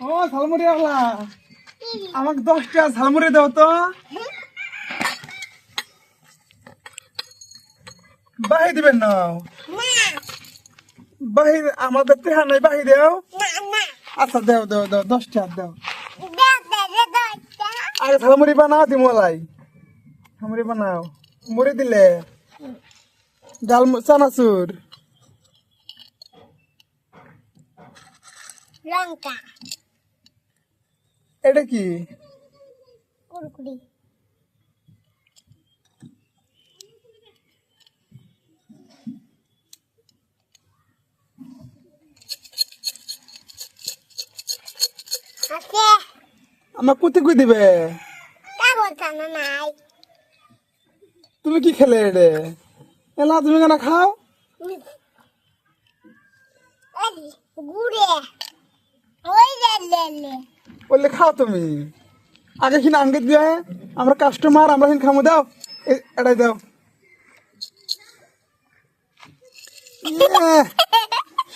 ঝালমুড়ি আলা আমাকে দশটা ঝালমুড়ি দাও তো। বাহি দিবেন না। বাহি আমাদের তেহা নাই বাহি দেও। আচ্ছা দেও দেও দেও, দশটা দাও। আগে ঝালমুড়ি বানাও দিমলাই ঝালমুড়ি বানাও। মুড়ি দিলে। ডাল চানাচুর। লঙ্কা। এটা কি? কুরকুরি আমার কুতি কুই দিবে। তুমি কি খেলে রে এলা তুমি কেন খাও? গুড়ে। ওই লে লে বললে খাও তুমি। আগে কিনা আঙ্গিত দিয়ে আমরা কাস্টমার আমরা কিনা খামো দাও। এটাই দাও।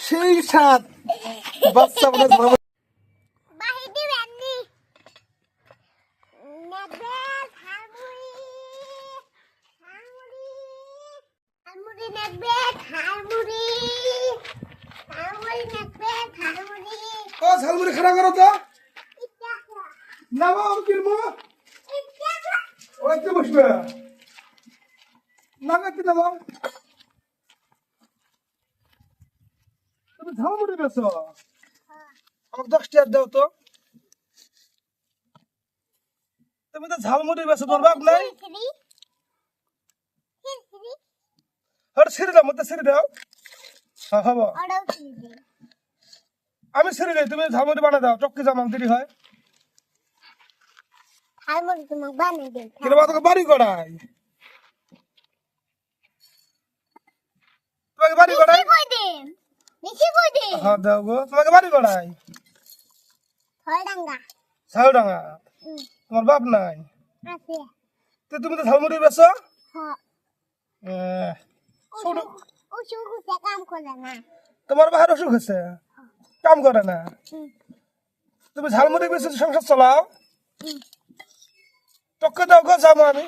সেই সাত বাচ্চা বলে ধরো। বাহি দিবেন নি নেবে ঝালমুড়ি খারাপ করো তো। না বাবা কিনবো ইচ্ছা বসবে। দেবো তুমি ঝালমুড়ি বেছো আমাকে দশ টাকা দাও তো। তুমি তো ঝালমুড়ি বেছো তোর বাপ নাই? হ্যাঁ ছেড়ে দাও মতো ছেড়ে দাও। হ্যাঁ হব আমি ছেড়ে দিই তুমি ঝালমুড়ি বানা দাও চক্কি জামাক দেরি হয়। কিন্তু বা তোকে বাড়ি করাই? তোমাকে বাড়ি করাই? হ্যাঁ দাও গো। তোমাকে বাড়ি করাই? সাউডাঙ্গা তোমার বাপ নাই? আছে। তো তুমি তো ঝালমুড়ি বেছো হ্যাঁ। করে তোমার বাহার অসুখ হয়েছে কাম করে না? তুমি ঝালমুড়ি বেশি সংসার চলাও? টক্কে দাও গো, যাব আমি।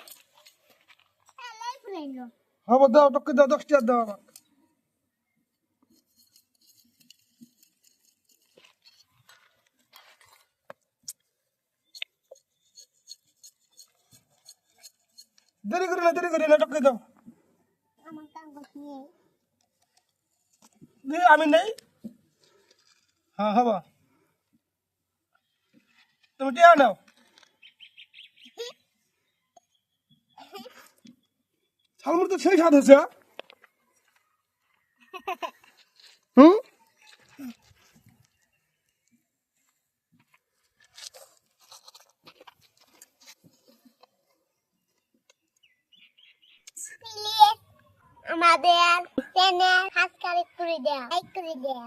হব দাও টক্কে দাও দশ টাকা দাও আমাকে। দেরি করি না দেরি করি না টক্কে দাও আমি নেই। হ্যাঁ হব। তুমি টিয়া নাও। ঝালমুড়ি তো সেই স্বাদ হয়েছে হুম? আমাদের চ্যানেল সাবস্ক্রাইব করে দাও লাইক করে দাও